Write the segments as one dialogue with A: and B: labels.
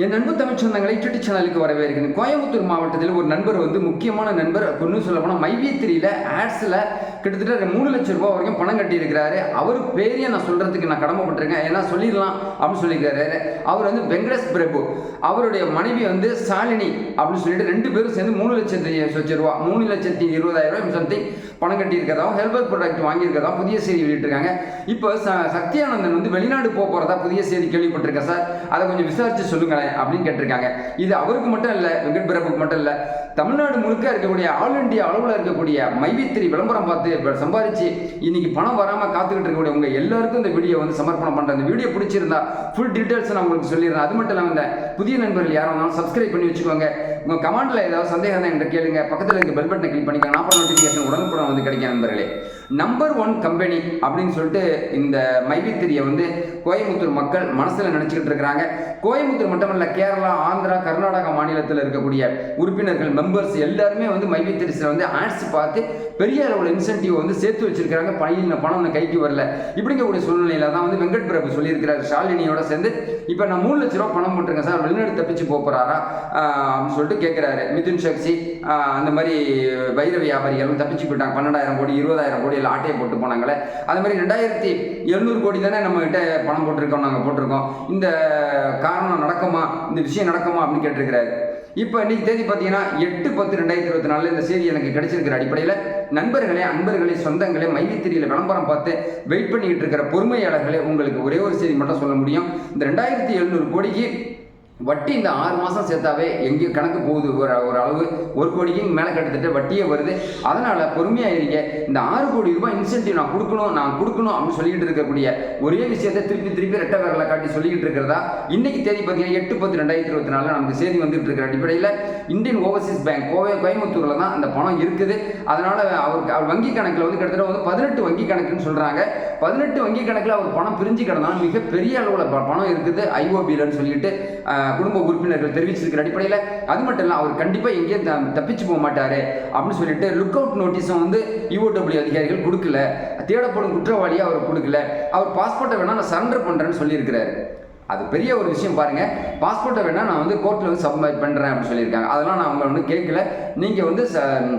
A: என் நண்பர் தமிழ் சொந்தங்களை யூடியூப் சேனலுக்கு வரவேற்கிறேன். கோயம்புத்தூர் மாவட்டத்தில் ஒரு நண்பர் வந்து முக்கியமான நண்பர் இன்னும் சொல்ல போனால் மைவியத்திரியில் ஆட்ஸில் கிட்டத்தட்ட மூணு லட்சம் ரூபாய் வரைக்கும் பணம் கட்டியிருக்கிறாரு. அவர் பேரையே நான் சொல்கிறதுக்கு நான் கடமைப்பட்டிருக்கேன். ஏன்னா சொல்லிடலாம் அப்படின்னு சொல்லியிருக்காரு அவர் வந்து வெங்கடேஷ் பிரபு. அவருடைய மனைவி வந்து சாலினி அப்படின்னு சொல்லிட்டு ரெண்டு பேரும் சேர்ந்து மூணு லட்சத்தி லட்சம் ரூபா மூணு லட்சத்தி இருபதாயிரம் ரூபாய் சம்திங் பணம் கட்டியிருக்கிறதாவும் ஹெல்பர் ப்ராடக்ட் வாங்கியிருக்கிறதா புதிய செய்தி வெளியிட்டிருக்காங்க. இப்போ ச சக்தியானந்தன் வந்து வெளிநாடு போக போகிறதா புதிய செய்தி கேள்விப்பட்டிருக்கேன் சார். அதை கொஞ்சம் விசாரித்து சொல்லுங்களேன். அப்படின்னு கேட்டிருக்காங்க. இது அவருக்கு மட்டும் இல்லை வெங்கட் பிரபுக்கு மட்டும் இல்லை. தமிழ்நாடு முழுக்க இருக்கக்கூடிய ஆல் இண்டியா அளவில் இருக்கக்கூடிய மைவித்திரி விளம்பரம் பார்த்து சம்பாதிச்சு இன்னைக்கு பணம் வராமல் காத்துக்கிட்டு இருக்கக்கூடிய உங்க எல்லாருக்கும் இந்த வீடியோ வந்து சமர்ப்பணம் பண்ணுறேன் இந்த வீடியோ பிடிச்சிருந்தா ஃபுல் டீட்டெயில்ஸ் நான் உங்களுக்கு சொல்லிடுறேன். அது மட்டும் இல்லாமல் இந்த புதிய நண்பர்கள் யாரும் இருந்தாலும் சப்ஸ்கிரைப் பண்ணி வச்சுக்கோங்க. உங்க கமெண்ட்ல ஏதாவது சந்தேகம் தான் என்கிட்ட கேளுங்க. பக்கத்தில் இருக்க பெல் பட்டனை கிளிக் பண்ணிக்கோங்க. நான் நோட்டிஃபிகேஷன் உடனுக்குடன் வந்து கிடைக்கும் நண்பர்களே. நம்பர் ஒன் கம்பெனி அப்படின்னு சொல்லிட்டு இந்த மைவித்திரியை வந்து கோயம்புத்தூர் மக்கள் மனசில் நினச்சிக்கிட்டு இருக்கிறாங்க. கோயம்புத்தூர் மட்டுமல்ல கேரளா ஆந்திரா கர்நாடகா மாநிலத்தில் இருக்கக்கூடிய உறுப்பினர்கள் மெம்பர்ஸ் எல்லாருமே வந்து மைவித்திரிஸில் வந்து ஆட்ஸ் பார்த்து பெரிய அளவில் இன்சென்டிவ் வந்து சேர்த்து வச்சிருக்காங்க பணியில் பணம் வந்து கைக்கு வரல. இப்படிங்கக்கூடிய சூழ்நிலையில தான் வந்து வெங்கட் பிரபு சொல்லியிருக்கிறார். ஷாலினியோட சேர்ந்து இப்போ நான் மூணு லட்ச ரூபா பணம் போட்டிருக்கேன் சார். வெளிநாடு தப்பிச்சு போகிறாரா அப்படின்னு சொல்லிட்டு கேட்குறாரு மிதுன் சக்சி அந்த மாதிரி வைர வியாபாரிகளும் தப்பிச்சு போயிட்டாங்க. பன்னெண்டாயிரம் கோடி இருபதாயிரம் கோடி கோடியில் ஆட்டையை போட்டு போனாங்களே. அது மாதிரி ரெண்டாயிரத்தி எழுநூறு கோடி தானே நம்ம கிட்ட பணம் போட்டிருக்கோம் நாங்கள் போட்டிருக்கோம். இந்த காரணம் நடக்குமா? இந்த விஷயம் நடக்குமா அப்படின்னு கேட்டிருக்கிறாரு. இப்போ இன்னைக்கு தேதி பார்த்தீங்கன்னா எட்டு பத்து ரெண்டாயிரத்தி இருபத்தி நாலில் இந்த செய்தி எனக்கு கிடைச்சிருக்கிற அடிப்படையில் நண்பர்களே அன்பர்களே சொந்தங்களே மைவித்திரியில் விளம்பரம் பார்த்து வெயிட் பண்ணிக்கிட்டு இருக்கிற பொறுமையாளர்களே உங்களுக்கு ஒரே ஒரு செய்தி மட்டும் சொல்ல முடியும். இந்த ரெண்டாயிரத்தி எழுநூறு கோடிக்கு வட்டி இந்த ஆறு மாதம் சேர்த்தாவே எங்கே கணக்கு போகுது ஒரு ஒரு அளவு ஒரு கோடிக்கு மேலே கிட்டத்தட்ட வட்டியே வருது. அதனால் பொறுமையாக இருக்க இந்த ஆறு கோடி ரூபாய் இன்சென்டிவ் நான் கொடுக்கணும் நான் கொடுக்கணும் அப்படின்னு சொல்லிக்கிட்டு இருக்கக்கூடிய ஒரே விஷயத்தை திருப்பி திருப்பி ரெட்ட விரலை காட்டி சொல்லிக்கிட்டு இருக்கிறதா? இன்னைக்கு தேதி பார்த்தீங்கன்னா எட்டு பத்து ரெண்டாயிரத்தி இருபத்தி நாலில் நமக்கு செய்தி வந்துட்டு இருக்கிற அடிப்படையில் இந்தியன் ஓவர்சீஸ் பேங்க் கோவை கோயம்புத்தூரில் தான் அந்த பணம் இருக்குது. அதனால் அவருக்கு அவர் வங்கி கணக்கில் வந்து கிட்டத்தட்ட வந்து பதினெட்டு வங்கி கணக்குன்னு சொல்கிறாங்க பதினெட்டு வங்கி கணக்கில் அவர் பணம் பிரிஞ்சு கிடந்தாலும் மிகப்பெரிய அளவில் ப- பணம் இருக்குது ஐஓபிலன்னு சொல்லிட்டு குடும்ப உறுப்பினர்கள் தெரிவிச்சிருக்கிற அடிப்படையில் அது மட்டும் இல்லை அவர் கண்டிப்பாக எங்கேயும் த- தப்பிச்சு போக மாட்டார். அப்படின்னு சொல்லிட்டு லுக் அவுட் நோட்டீஸும் வந்து இஓடபிள்யூ அதிகாரிகள் கொடுக்கல. தேடப்படும் குற்றவாளியை அவர் கொடுக்கல. அவர் பாஸ்போர்ட்டை வேணால் நான் சரண்டர் பண்ணுறேன்னு சொல்லியிருக்கிறாரு. அது பெரிய ஒரு விஷயம் பாருங்க. பாஸ்போர்ட்டை வேணால் நான் வந்து கோர்ட்டில் வந்து சப்மிட் பண்ணுறேன் அப்படின்னு சொல்லியிருக்காங்க. அதெல்லாம் நான் உங்களை வந்து கேட்கல. நீங்கள் வந்து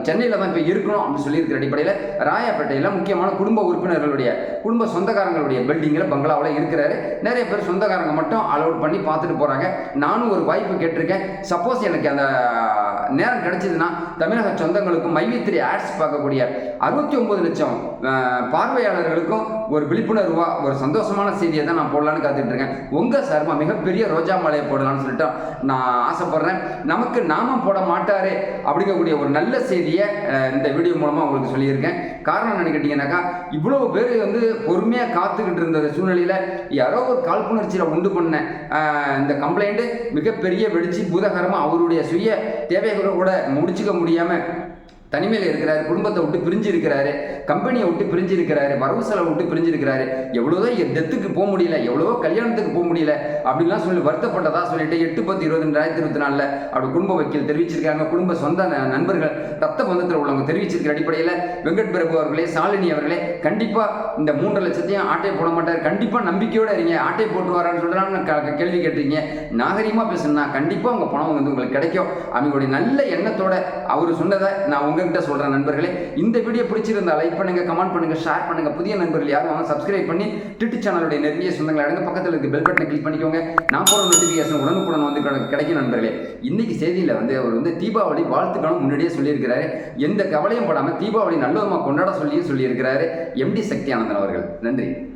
A: சென்னையில் தான் இப்போ இருக்கணும் அப்படின்னு சொல்லியிருக்கிற அடிப்படையில் ராயாப்பேட்டையில் முக்கியமான குடும்ப உறுப்பினர்களுடைய குடும்ப சொந்தக்காரங்களுடைய பில்டிங்கில் பங்களாவில் இருக்கிறாரு. நிறைய பேர் சொந்தக்காரங்க மட்டும் அலோட் பண்ணி பார்த்துட்டு போகிறாங்க நானும் ஒரு வாய்ப்பு கேட்டிருக்கேன். சப்போஸ் எனக்கு அந்த நேரம் கிடைச்சதுன்னா தமிழக சொந்தங்களுக்கும் மைவித்திரி ஆட்ஸ் பார்க்கக்கூடிய அறுபத்தி ஒன்பது லட்சம் பார்வையாளர்களுக்கும் ஒரு விழிப்புணர்வாக ஒரு சந்தோஷமான செய்தியை தான் நான் போடலான்னு காத்துட்டு இருக்கேன். உங்கள் சர்மா மிகப்பெரிய ரோஜா மாலையை போடலாம்னு சொல்லிட்டு நான் ஆசைப்படுறேன். நமக்கு நாமம் போட மாட்டாரே அப்படிங்கக்கூடிய ஒரு நல்ல செய்தியை இந்த வீடியோ மூலமாக உங்களுக்கு சொல்லியிருக்கேன். காரணம் என்ன கேட்டீங்கன்னாக்கா இவ்வளோ பேர் வந்து பொறுமையாக காத்துக்கிட்டு இருந்த சூழ்நிலையில் யாரோ ஒரு காழ்ப்புணர்ச்சியில் உண்டு பண்ண இந்த கம்ப்ளைண்ட்டு மிகப்பெரிய வெடிச்சு பூதகரமாக அவருடைய சுய தேவைகளை கூட முடிச்சுக்க முடியாமல் தனிமையில் இருக்கிறாரு குடும்பத்தை விட்டு பிரிஞ்சு இருக்கிறாரு கம்பெனியை விட்டு பிரிஞ்சு இருக்கிறாரு வரவு செலவு விட்டு பிரிஞ்சு இருக்கிறாரு எவ்வளோதோ டெத்துக்கு போக முடியல எவ்வளவோ கல்யாணத்துக்கு போக முடியல அப்படின்லாம் சொல்லி வருத்தப்பட்டதா சொல்லிட்டு எட்டு பத்து இருபது ரெண்டாயிரத்தி இருபத்தி நாலில் அவர் குடும்ப வக்கீல் தெரிவிச்சிருக்காங்க. குடும்ப சொந்த நண்பர்கள் ரத்த பந்தத்தில் உள்ளவங்க தெரிவிச்சிருக்கிற அடிப்படையில் வெங்கட் பிரபு அவர்களே சாலினி அவர்களே கண்டிப்பாக இந்த மூன்று லட்சத்தையும் ஆட்டை போட மாட்டார். கண்டிப்பாக நம்பிக்கையோட இருங்க. ஆட்டை போட்டு வரான்னு சொல்கிறான்னு கேள்வி கேட்டீங்க நாகரிகமாக பேசுனா கண்டிப்பாக உங்கள் பணம் வந்து உங்களுக்கு கிடைக்கும். அவங்களுடைய நல்ல எண்ணத்தோட அவர் சொன்னதை நான் உங்ககிட்ட சொல்கிறேன் நண்பர்களே. இந்த வீடியோ பிடிச்சிருந்தா லைக் பண்ணுங்க கமெண்ட் பண்ணுங்க ஷேர் பண்ணுங்க. புதிய நண்பர்கள் யாரும் வாங்க சப்ஸ்கிரைப் பண்ணி ட்விட்டர் சேனலுடைய நெருங்கிய சொந்தங்களை அடங்க பக்கத்தில் இருக்க பெல் பட்டனை கிளிக் பண்ணிக்கோங்க. நான் போகிற நோட்டிஃபிகேஷன் உடனுக்குடன் வந்து கிடைக்கும் நண்பர்களே. இன்னைக்கு செய்தியில் வந்து அவர் வந்து தீபாவளி வாழ்த்துக்களும் முன்னாடியே சொல்லியிருக்கிறாரு. எந்த கவலையும் படாமல் தீபாவளி நல்ல விதமாக கொண்டாட சொல்லியும் சொல்லியிருக்கிறாரு. எம்டி சக்தி ஆனந்தன் அவர்கள். நன்றி.